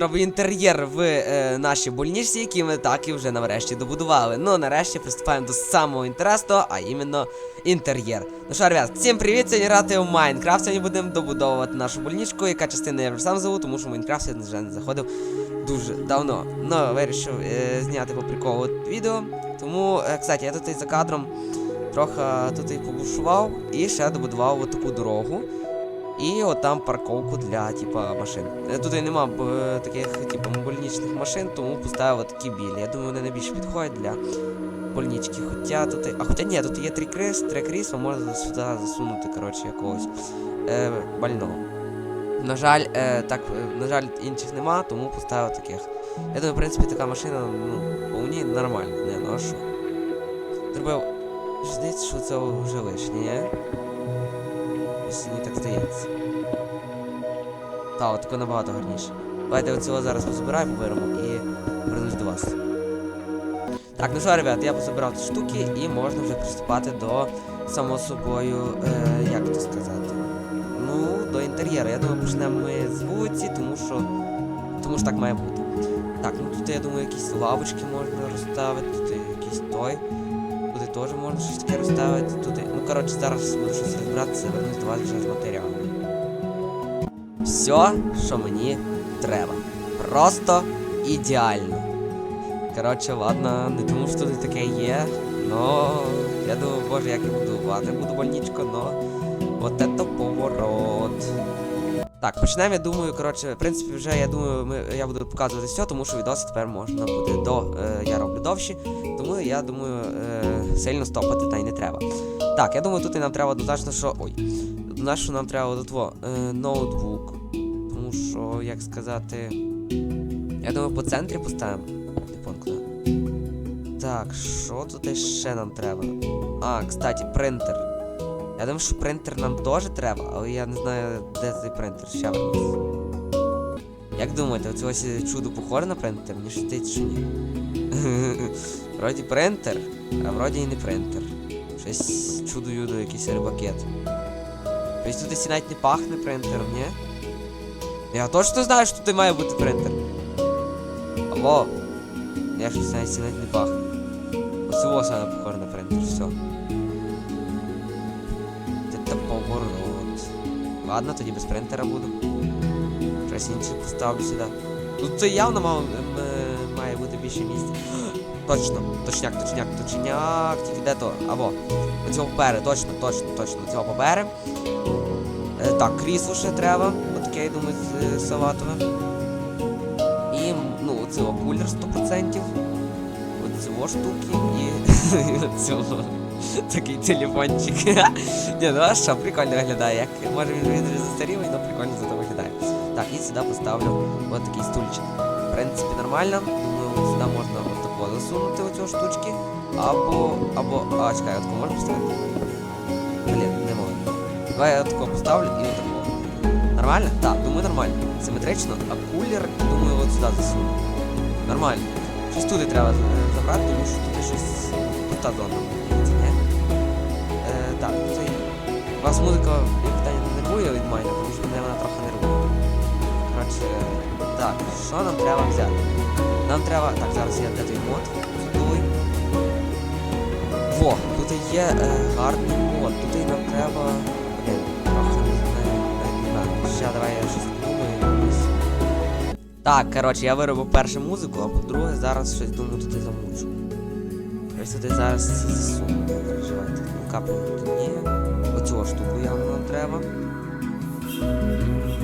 Робив інтер'єр в е, нашій больничці, які ми так і вже нарешті добудували. Ну, нарешті приступаємо до самого інтересного, а іменно інтер'єр. Ну що, ребят, всім привіт! Сьогодні грати в Майнкрафт. Сьогодні будемо добудовувати нашу больничку, яка частина я вже сам зову, тому що в Майнкрафт я вже не заходив дуже давно. Ну, вирішив е, зняти по приколу відео. Тому, е, кстати, я тут і за кадром трохи тут і побушував і ще добудував отаку дорогу. І от там парковку для типа машин. Е, Тут і нема б, таких типу больничних машин, тому поставив такі білі. Я думаю, вони найбільше підходять для больнички. Хоча тут. А хоча ні, тут є три кріс, три крісла, можна сюди засунути, коротше, якогось е, больного. На жаль, е, так, е, на жаль, інших нема, тому поставив таких. Я думаю, в принципі, така машина, ну, по мені нормальна, не ну а що. Зробив. Здається, що це вже лишнє, ні? Ось мені так здається. Та, от таке набагато гарніше. Давайте оцього зараз позабираємо, поберемо і вернусь до вас. Так, ну що, ребят, я позабирав ці штуки і можна вже приступати до, само собою, е, як то сказати. Ну, до інтер'єру. Я думаю, почнемо ми з вулиці, тому що. Тому що так має бути. Так, ну тут я думаю, якісь лавочки можна розставити, тут якийсь той. Теж можна щось таке розставити. Тут, ну коротше, зараз буду щось розбиратися, вернусь до вас вже з матеріалами. Все, що мені треба. Просто ідеально. Коротше, ладно, не тому що тут таке є, но я думаю, боже, як я буду будувати буду больничко, но вот это поворот. Так, почнемо, я думаю, коротше, в принципі, вже я думаю, ми, я буду показувати все, тому що відоси тепер можна буде до. Е, я роблю довші, тому я думаю, е, сильно стопати та й не треба. Так, я думаю, тут і нам треба однозначно, що. Ой. Однозначно нам треба тут во, е, ноутбук. Тому що, як сказати. Я думаю, по центрі поставимо. Куди? Так, що тут ще нам треба? А, кстати, принтер. Я думаю, що принтер нам теж треба, але я не знаю, де цей принтер. Ще вернусь. Як думаєте, оце ось чудо похоже на принтер? Мені здається, що ні. Вроді принтер, а вроді і не принтер. Щось чудо-юдо, якийсь рибакет. Тобто тут і навіть не пахне принтером, ні? Я точно знаю, що тут має бути принтер. Алло. Я щось навіть навіть не пахне. Оце ось вона похоже на принтер, все. Це поворот. Ладно, тоді без принтера буду. Щось інше поставлю сюди. Тут це явно має бути більше місця. Точно, точняк, точняк, точняк, тільки де то. Або. Оцього побери, точно, точно, точно, цього побери. Е, так, крісло ще треба. Отаке, я думаю, з е, салатове. І, ну, оцього кулер 100%. Оцього штуки і оцього. Такий телефончик. Ні, ну а що, прикольно виглядає. Як може він він застарілий, але прикольно зато виглядає. Так, і сюди поставлю от такий стульчик. В принципі, нормально. Думаю, сюди можна засунути оцього штучки. Або. або. А, чекай, отако можна поставити? Блін, не можу. Давай я отако поставлю і отако. Нормально? Так, думаю, нормально. Симетрично, а кулер, думаю, от сюди засуну. Нормально. Щось туди треба е, забрати, тому що тут щось пуста зона. Е, так, це... Вас музика питання не нервує від мене, тому що мене вона трохи нервує. Коротше, так, що нам треба взяти? Нам треба. Так, зараз я де той мод. Готовий. Во, тут є е, гарний мод. Тут нам треба. Блін, трохи не знаю. Ще давай я щось подумаю. Так, коротше, я виробив першу музику, а по-друге, зараз щось думаю тут замучу. Ось туди зараз засуну, не переживайте. Ну, капну тут ні. Оцю штуку явно нам треба.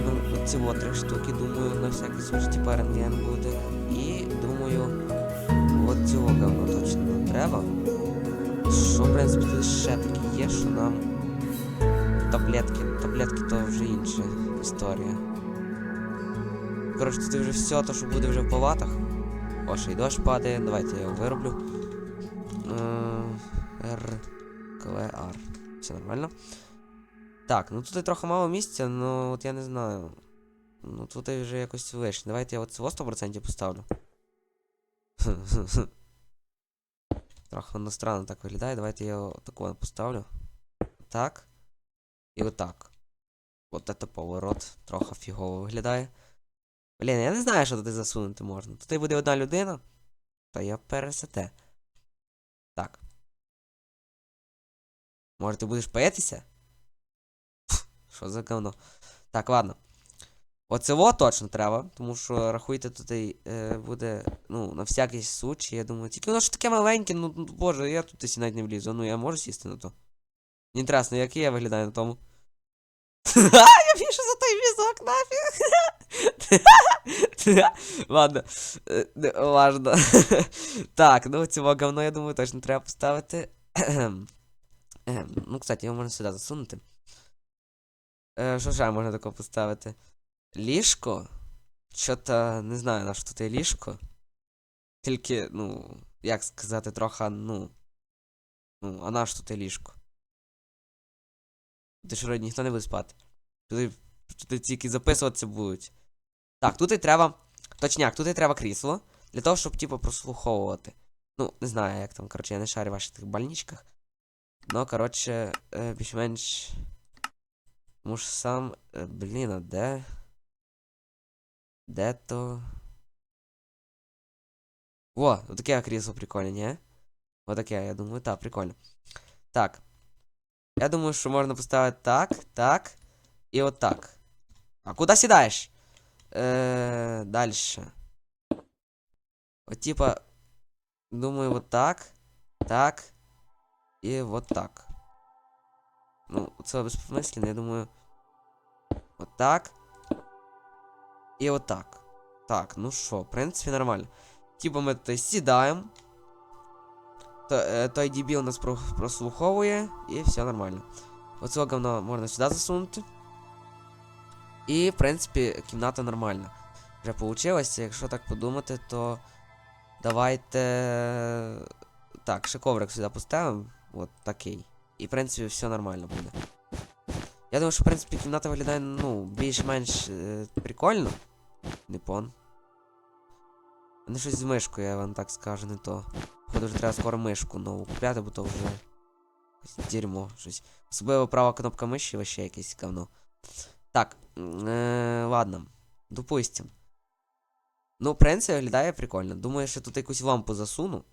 Ну, оці три штуки, думаю, на всякий случай, типа рентген буде. Думаю, от цього говно точно нам треба. Що, в принципі, тут ще таке є, що нам. Таблетки. Таблетки то вже інша історія. Коротше, тут вже все, то, що буде вже в палатах. О, ще й дощ падає, давайте я його вироблю. Е, Р. КВР. Все нормально. Так, ну тут і трохи мало місця, ну от я не знаю. Ну тут і вже якось вище. Давайте я от цього 100% поставлю. Трохи воно странно так виглядає. Давайте я його такого поставлю. Так. І отак. От це поворот. Трохи фігово виглядає. Блін, я не знаю, що туди засунути можна. Тут буде одна людина. Та я пересете. Так. Може, ти будеш паятися? Що за говно? Так, ладно. Оцево точно треба, тому що рахуйте, тут і, е, буде, ну, на всякий случай, я думаю, тільки воно ж таке маленьке, ну, ну, боже, я тут десь навіть не влізу. Ну, я можу сісти на то. Інтересно, який я виглядаю на тому. я більше за той візок нафіг. Ладно, е, важно. так, ну цього говно, я думаю, точно треба поставити. Ем, ну, кстати, його можна сюди засунути. Е, Що ще можна такого поставити? Ліжко? Що-то не знаю, на що є ліжко. Тільки, ну, як сказати, трохи, ну. Ну, а на що є ліжко? Ж вроді ніхто не буде спати. Тут, тут тільки записуватися будуть. Так, тут і треба. Точняк, тут і треба крісло. Для того, щоб, типу, прослуховувати. Ну, не знаю, як там, коротше, я не шарю в ваших тих больничках. Ну, коротше, е, більш-менш. Тому ж сам. е, Блін, а де? Де то. О, таке крісло прикольне, ні? Отаке, я думаю, так, прикольно. Так. Я думаю, що можна поставити так, так і отак. А куди сідаєш? Е, дальше. От типа. Думаю, вот так. Так. І вот так. Ну, це безпомислено, я думаю. Вот так. І от так. Ну що, в принципі, нормально. Типа ми тут сідаємо. То, е, той дебіл нас про, прослуховує, і все нормально. Оце говно можна сюди засунути. І, в принципі, кімната нормальна. Вже получилося, якщо так подумати, то давайте. Так, ще коврик сюди поставимо. От такий. І, в принципі, все нормально буде. Я думаю, що, в принципі, кімната виглядає, ну, більш-менш е, прикольно. Не пон. Не щось з мишкою, я вам так скажу, не то. Походу, вже треба скоро мишку нову купляти, бо то вже. Дерьмо, щось. Особливо права кнопка миші, вообще якесь говно. Так, е, ладно. Допустим. Ну, в принципі, виглядає прикольно. Думаю, що тут якусь лампу засуну.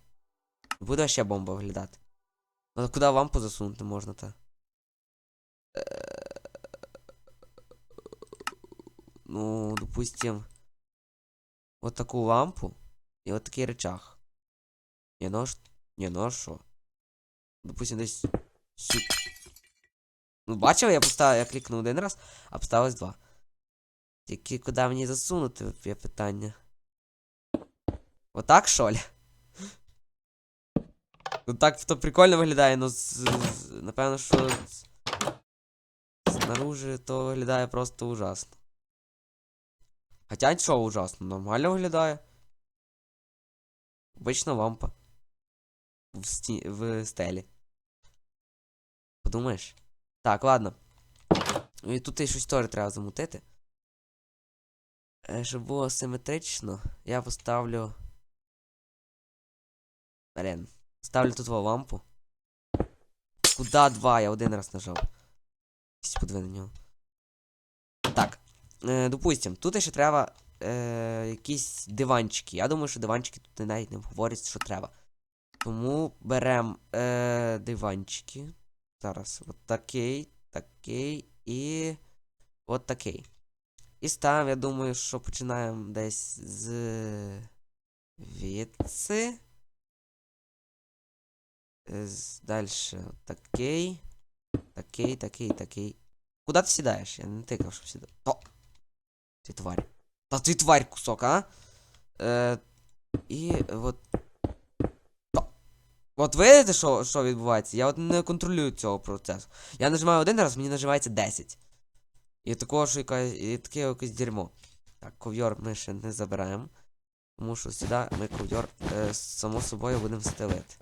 Буде ще бомба виглядати. Ну, куди лампу засунути можна Ну, допустим. Вот таку лампу і от такий рычаг. Не, ну а ш- Не, ну а що? Допустим, десь. Сю... Ну, бачив, я поставив, я клікнув один раз, а поставилось два. Тільки куди мені засунути, є питання. Отак, що ли? Ну так то прикольно виглядає, ну з, з- напевно, що з- снаружи то виглядає просто ужасно. Хоча що ужасно, нормально виглядає. Обична лампа. В, сті... в стелі. Подумаєш? Так, ладно. І тут і щось теж треба замутити. Щоб було симетрично, я поставлю. Блін. Ставлю тут лампу. Куда два? Я один раз нажав. Нього. Так. Е, допустим, тут ще треба е, якісь диванчики. Я думаю, що диванчики тут навіть не говорять, що треба. Тому беремо е, диванчики. Зараз. От такий, такий і. От такий. І ставимо, я думаю, що починаємо десь з. Віци. Дальше. Такий. Такий, такий, такий. Куда ти сідаєш? Я не тикав, щоб сідати. О! Ти тварь. Та ти тварь кусок, а? Е, і от. От видите, що, відбувається? Я от не контролюю цього процесу. Я нажимаю один раз, мені наживається 10. І такого, що якась, і таке якесь дерьмо. Так, ковйор ми ще не забираємо. Тому що сюди ми ковйор, е, само собою будемо стелити.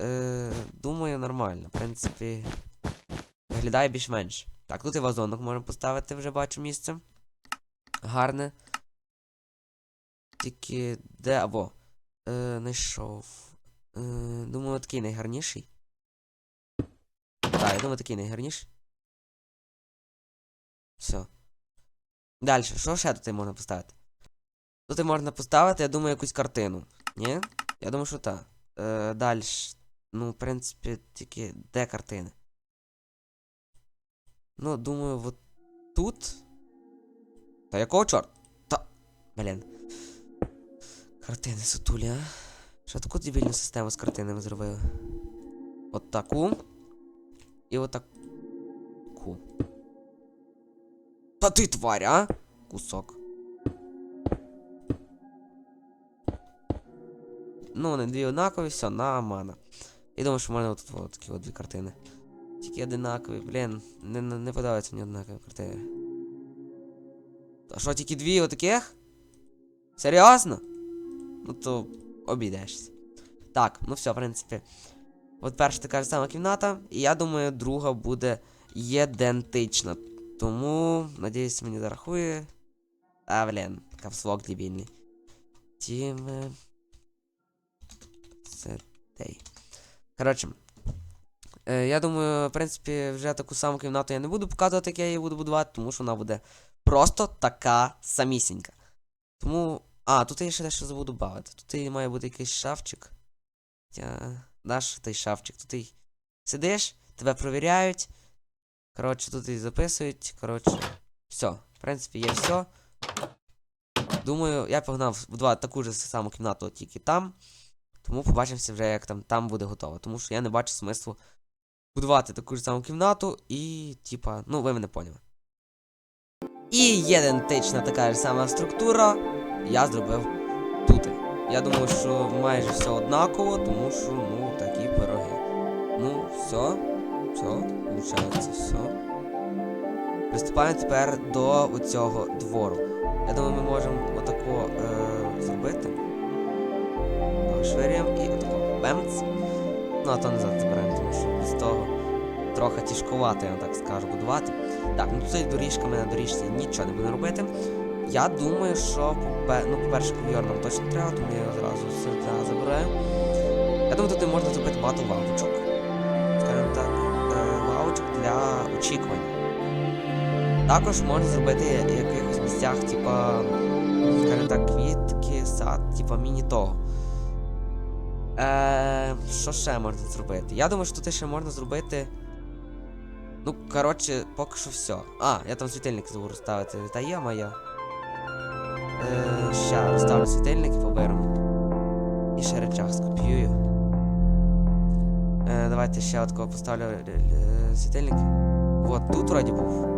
Е, думаю, нормально. В принципі. Виглядає більш-менш. Так, тут і вазонок можемо поставити, вже бачу місце. Гарне. Тільки де або. Е, знайшов. Е, думаю, такий найгарніший. Так, я думаю, такий найгарніший. Все. Далі, що ще тут можна поставити? Тут можна поставити, я думаю, якусь картину. Ні? Я думаю, що так. Е, далі. Ну, в принципі, тільки де картини? Ну, думаю, от тут. Та якого чорта? Та. Блін. Картини сутулі, а? Що таку дебільну систему з картинами зробили? От таку. І от таку. Та ти тварь, а? Кусок. Ну, вони дві однакові, все, на мана. І думаю, що в мене тут от такі от дві картини. Тільки одинакові, блін, не, не, подобаються мені однакові картини. А що, тільки дві отаких? Серйозно? Ну то обійдешся. Так, ну все, в принципі. От перша така ж сама кімната, і я думаю, друга буде ідентична. Тому, надіюсь, мені зарахує. А, блін, капслок дебільний. Тім. Це тей. Коротше. Е, я думаю, в принципі, вже таку саму кімнату я не буду показувати, як я її буду будувати, тому що вона буде просто така самісінька. Тому. А, тут я ще дещо забуду додати. Тут має бути якийсь шафчик. Я... Наш той шафчик. Тут і сидиш, тебе провіряють. Коротше, тут і записують. Коротше, все. В принципі, є все. Думаю, я погнав будувати таку ж саму кімнату, тільки там. Тому побачимося вже, як там, там буде готово. Тому що я не бачу смислу будувати таку ж саму кімнату і, типа, ну, ви мене поняли. І ідентична така ж сама структура я зробив тут. Я думаю, що майже все однаково, тому що, ну, такі пироги. Ну, все. Все, виходить, все. Приступаємо тепер до оцього двору. Я думаю, ми можемо отако е, зробити. Швиряємо і отако бемц. Ну, а то назад заберемо, тому що без того трохи тяжкувато, я так скажу, будувати. Так, ну тут доріжка, ми на доріжці нічого не будемо робити. Я думаю, що ну, по-перше, ковйор нам точно треба, тому я його зразу сюди забираю. Я думаю, тут можна зробити багато лавочок. Скажімо так, е, лавочок для очікування. Також можна зробити в якихось місцях, типа, скажімо так, квітки, сад, типа міні того. Е, що ще можна зробити? Я думаю, що тут ще можна зробити. Ну, коротше, поки що все. А, я там світильник забув розставити. Та є моя. Е, ще розставлю світильник і поберемо. І ще речах скопіюю. Е, давайте ще от кого поставлю е, е, світильник. Вот, тут вроді був.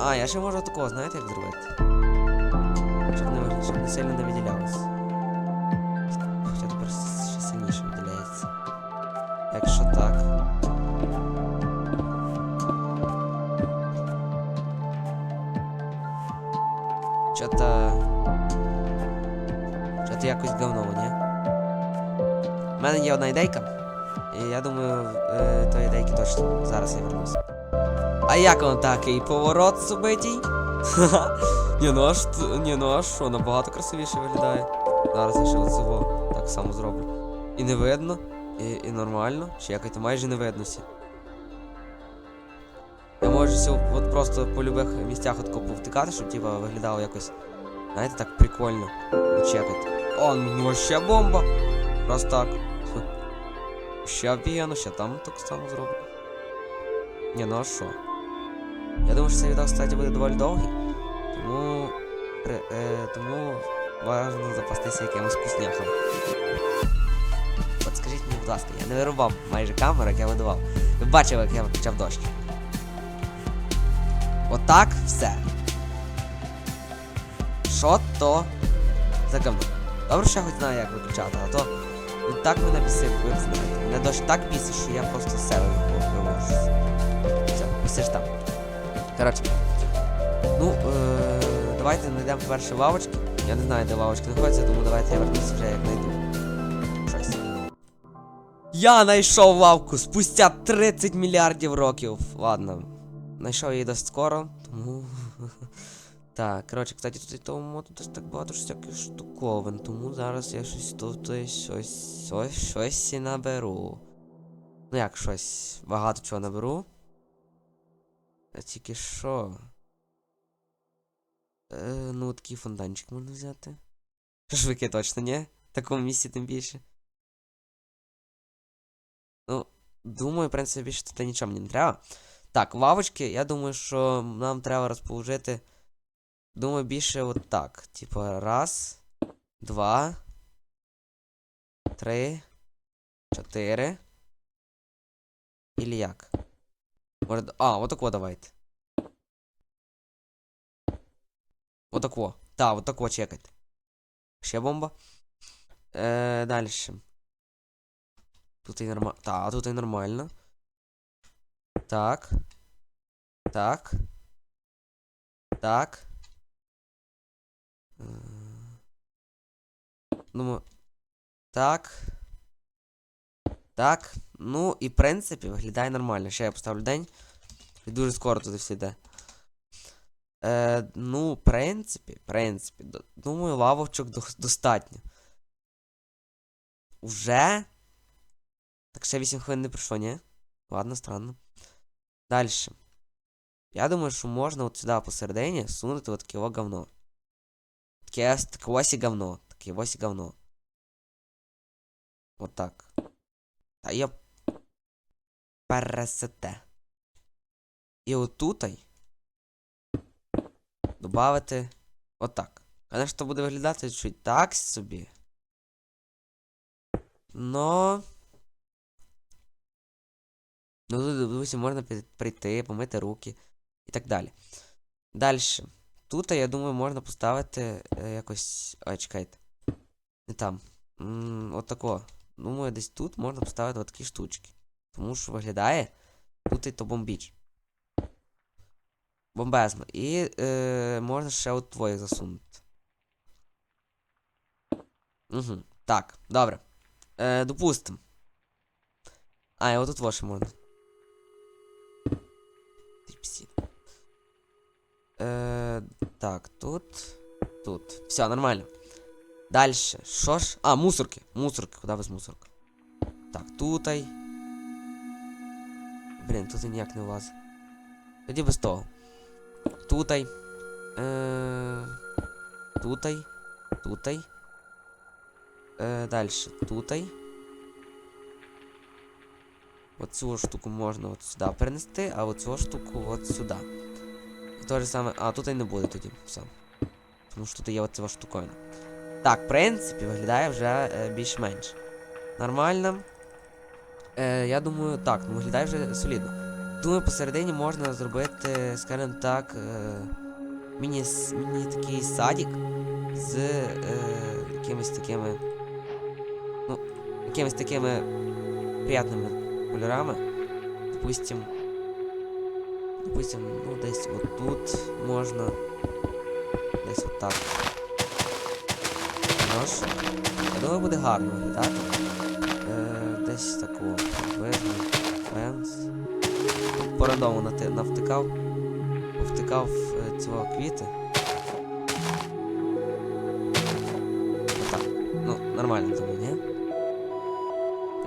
А, я ще можу такого, знаєте, як зробити? Щоб не, щоб не сильно не виділялось. Хоча тепер ще сильніше виділяється. Якщо так. Чо-то... Чо-то якось говно, ні? У мене є одна ідейка. І я думаю, е, тої ідейки точно. Зараз я вернусь. А як он такий поворот субитій? Ні, ну аж ні, ну аж що, набагато красивіше виглядає. Зараз я ще оцього так само зроблю. І не видно, і, і нормально. Чи якось то майже не видно всі. Я можу от просто по любих місцях от повтикати, щоб типа виглядало якось. Знаєте, так прикольно. Чекайте. О, ну вообще бомба! Просто так. Ще офігенно, ще там так само зроблю. Ні, ну а що? Я думаю, що цей відео, кстати, буде доволі довгий. Тому. Е, тому важливо запастися якимось вкусняхом. От скажіть мені, будь ласка, я не вирубав майже камеру, як я видавав. Ви бачили, як я виключав дощ. Отак все. Що то за говно? Добре, що я хоч знаю, як виключати, а то він так мене бісив, ви знаєте. Мене дощ так бісить, що я просто себе вивожусь. Все, бісиш там. Коротше. Ну, е- давайте знайдемо перші лавочки. Я не знаю, де лавочки знаходяться, тому давайте я вернусь вже як знайду. Щось. Я знайшов лавку спустя 30 мільярдів років. Ладно. Знайшов її досить скоро, тому. Так, коротше, кстати, тут моду досить так багато всяких штуковин, тому зараз я щось тут щось, щось, щось і наберу. Ну як щось, багато чого наберу. А тільки що? Е, ну, такий фонтанчик можна взяти. Шашлики точно, ні? В такому місці тим більше. Ну, думаю, в принципі, більше тут нічого мені не треба. Так, лавочки, я думаю, що нам треба розположити. Думаю, більше от так. Типа, раз, два, три, чотири. Ілі як? Може, д- а, отако давайте. Отако. Так, отако чекайте. Ще бомба. Е, дальше. Тут і нормально. Так, тут і нормально. Так. Так. Так. Думаю. Так. Так. Ну, і в принципі, виглядає нормально. Ще я поставлю день. І дуже скоро туди все йде. Е, ну, в принципі, в принципі, думаю, лавочок до- достатньо. Уже? Так ще 8 хвилин не пройшло, ні? Ладно, странно. Дальше. Я думаю, що можна от сюди посередині сунути от таке говно. Таке ось говно. Таке ось говно. От так. Та я пересете. І отутай добавити отак. Конечно, буде виглядати чуть так собі. Но. Ну, тут, допустим, можна прийти, помити руки і так далі. Далі. Тут, я думаю, можна поставити е, якось. Ой, чекайте. Не там. М, Отако. Думаю, десь тут можна поставити отакі штучки. Тому що виглядає тут і то бомбіч. Бомбезно. І е, можна ще от твоє засунути. Угу. Так, добре. Е, допустим. А, і отут во ще можна. Е, так, тут. Тут. Все, нормально. Дальше. Що ж? А, мусорки. Мусорки. Куди без мусорок? Так, тутай. Блін, тут і ніяк не влазить. Тоді без того. Тутай. Е, тутай. Тутай. Е, дальше. Тутай. Оцю штуку можна от сюди перенести, а оцю штуку от сюди. І же саме. А, тут і не буде тоді. Все. Тому що тут є оця штуковина. Так, в принципі, виглядає вже е, більш-менш. Нормально. Е, я думаю, так, ну виглядає вже солідно. Думаю, посередині можна зробити, скажімо так, е, міні міні такий садик з е, якимись такими. Ну, якимись такими приятними кольорами. Допустим. Допустим, ну десь отут можна. Десь отак. Нож. Я думаю, буде гарно виглядати. Е, десь такого. Приблизно. Фенс. Тут по рандому навтикав. Повтикав е, цього квіти. Отак. Ну, нормально думаю, ні?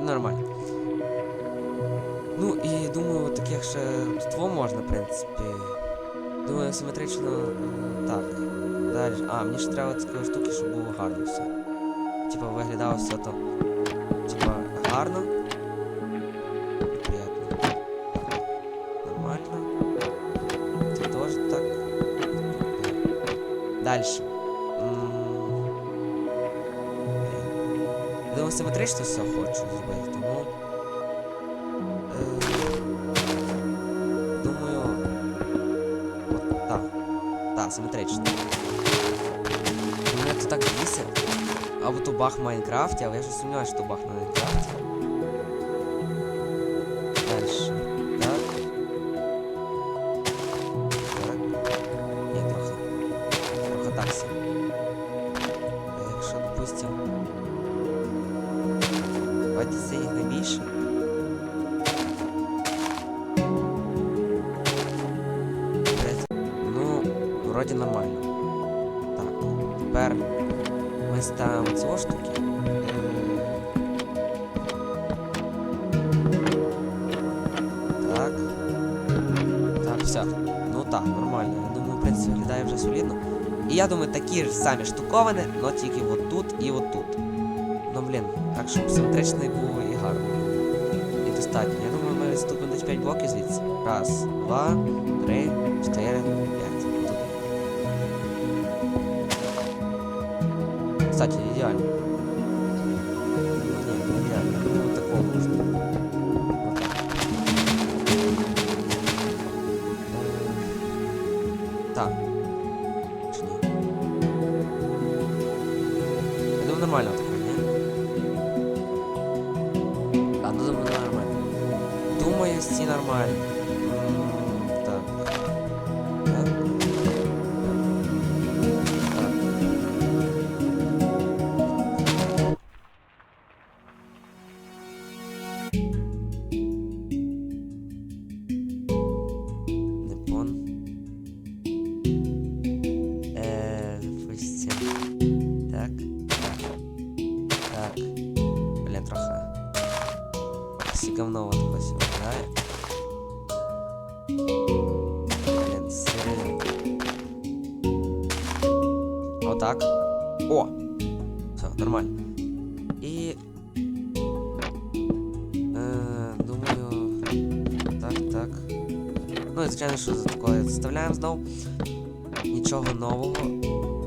Нормально. Ну і думаю, таких ще ство можна, в принципі. Думаю, симетрично е, так. Далі. А, мені ще треба такої штуки, щоб було гарно все. Типа виглядало все то. Типа гарно. І приємно. Так. Нормально. Це теж так. Далі. Я думаю, симетрично все хочу зробити, тому. Е, думаю. От так. Так, симетрично. так бісер. Або то баг в Майнкрафті, але я щось сумніваюся, что то на Майнкрафті. Дальше. Так. Так. Ні, трохи. Трохи так допустим. Давайте це їх не. Ну, вроді нормально. Тепер ми ставимо ці штуки. Так. Так, все. Ну так, нормально. Я думаю, в принципі, виглядає вже солідно. І я думаю, такі ж самі штуковини, але тільки от тут і от тут. Ну блін, так, щоб симетричний був і гарний. І достатньо. Я думаю, ми відступимо десь 5 блоків звідси. Раз, два, три, чотири, кстати, идеально. Нет, не ну, идеально. Ну, вот такого нужно. Так. Так. Точнее. Нормально такое, не? Да, ну думаю, нормально. Думаю, если нормально. Отак. О! Все, нормально. І. Е, думаю. Так, так. Ну і звичайно, що за такое заставляємо знову. Нічого нового.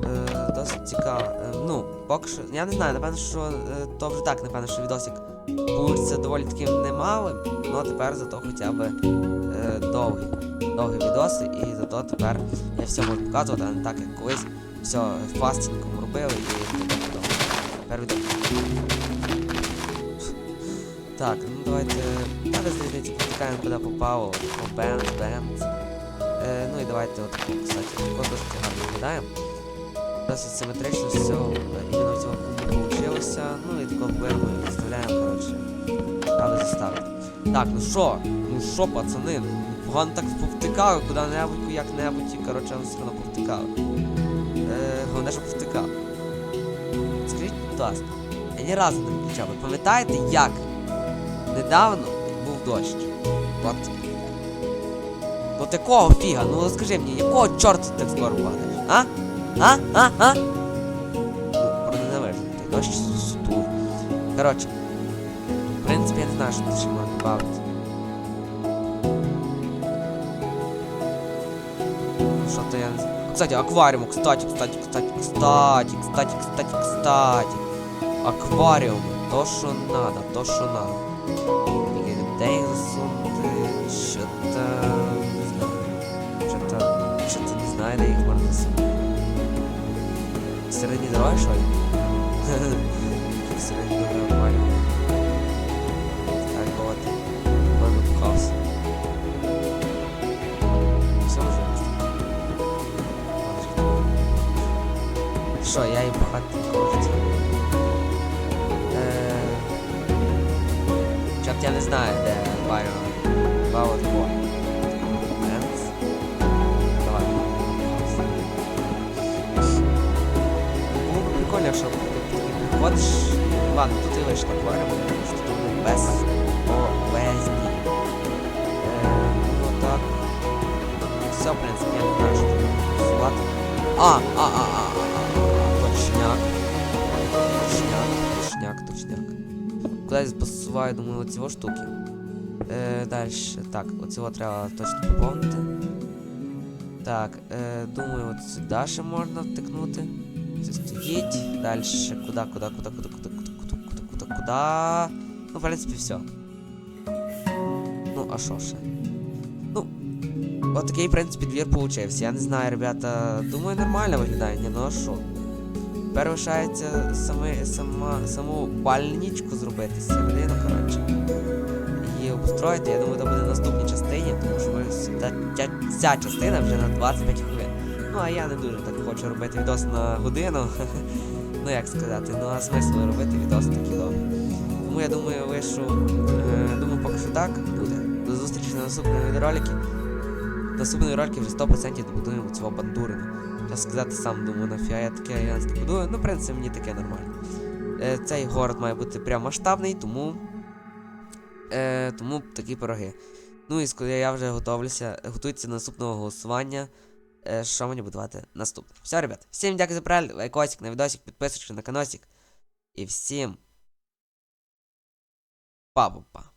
Е, досить цікаво. Е, ну, поки що. Я не знаю, напевно, що е, то вже так, напевно, що відосик получиться доволі таким немалим, але тепер зато хоча б е, довгий. Довгі відоси, і зато тепер я все можу показувати, а не так, як колись все фастінгом робили і. Тепер. Так, ну давайте. Я без різниці потікаємо, куди попало. О, бенз, бенз. Е, ну і давайте отаку, кстати, досить гарно виглядає. Досить симетрично все, іменно в цьому кубі вийшло. Ну і тако вирву вставляємо, коротше. Треба заставити. Так, ну що? Ну що, пацани? Ну, Погано так повтикали куди-небудь, як-небудь, і коротше все одно повтикали. Е, головне, що. Скажіть, будь ласка, я ні разу не виключав. Ви пам'ятаєте, як недавно був дощ? От. От якого фіга? Ну скажи мені, якого чорта ти так скоро падаєш? А? А? А? А? Ну, ненавижу той дощ суту. Коротше. В принципі, я не знаю, що тут ще можна добавити. Ну, Що то я не знаю. Кстати, аквариум, кстати, кстати, кстати, кстати, кстати, кстати, кстати. Аквариум, то, что надо, то, что надо. Дейнсунды, что-то... Не знаю. что ли? Сыра не Що, я і багато коштів. Чорт, я не знаю, де такого. Енс. Давай. Було б прикольно, якщо ти. Ладно, тут і лише акваріум, тому що тут без обезні. Е, ну так. Все, в принципі, я не знаю, що тут а, а, а, точняк. Кудись посуваю, думаю, оці о штуки. Е, далі. Так, оцього треба точно поповнити. Так, е, думаю, от сюди ще можна втикнути. Це стоїть. Далі. Куди, куди, куди, куди, куди, куди, куди, куди, куди, куди. Ну, в принципі, все. Ну, а що ще? Ну, от такий, в принципі, двір получився. Я не знаю, ребята. Думаю, нормально виглядає, ні, ну а що? Тепер саме, сама, саму пальничку зробити з середину, коротше. Її обустроїти, я думаю, це буде в наступній частині, тому що ми с- ця, ця частина вже на 25 хвилин. Ну а я не дуже так хочу робити відос на годину. ну як сказати, ну а смисл робити відос такі довгі. Тому я думаю, вишу. Е, думаю, поки що так буде. До зустрічі на наступному відеороликі. наступної ролики вже 100% добудуємо цього бандурина. Треба сказати, сам думаю, нафіга я таке гігантське будую. Ну, в принципі, мені таке нормально. Е, цей город має бути прям масштабний, тому. Е, тому такі пироги. Ну і коли я вже готовлюся, готується до наступного голосування. Е, що мені будувати наступне. Все, ребят. Всім дякую за перегляд, лайкосик на відосик, підписочка на каносик. І всім. Па-па-па.